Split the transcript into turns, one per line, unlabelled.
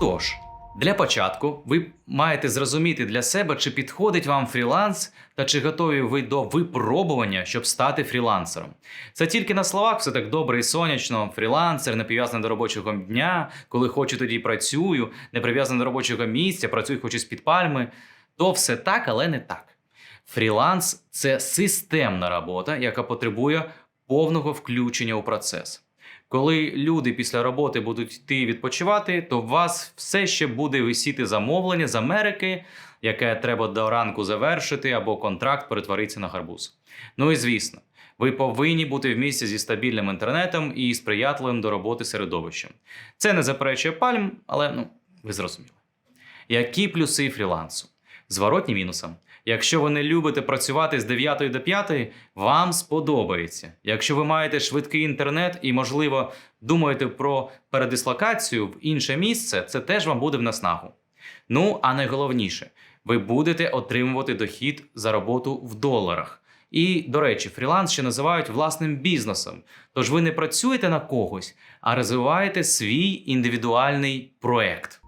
Тож, для початку ви маєте зрозуміти для себе, чи підходить вам фріланс та чи готові ви до випробування, щоб стати фрілансером. Це тільки на словах все так добре і сонячно. Фрілансер не прив'язаний до робочого дня, коли хочу, тоді працюю, не прив'язаний до робочого місця, працюю хоч із під пальми. То все так, але не так. Фріланс це системна робота, яка потребує повного включення у процес. Коли люди після роботи будуть йти відпочивати, то у вас все ще буде висіти замовлення з Америки, яке треба до ранку завершити, або контракт перетвориться на гарбуз. Ну і звісно, ви повинні бути в місці зі стабільним інтернетом і сприятливим до роботи середовищем. Це не заперечує пальм, але ну, ви зрозуміли. Які плюси фрілансу? Зворотні мінуси. Якщо ви не любите працювати з 9 до 5, вам сподобається. Якщо ви маєте швидкий інтернет і, можливо, думаєте про передислокацію в інше місце, це теж вам буде в наснагу. Ну, а найголовніше, ви будете отримувати дохід за роботу в доларах. І, до речі, фріланс ще називають власним бізнесом. Тож ви не працюєте на когось, а розвиваєте свій індивідуальний проект.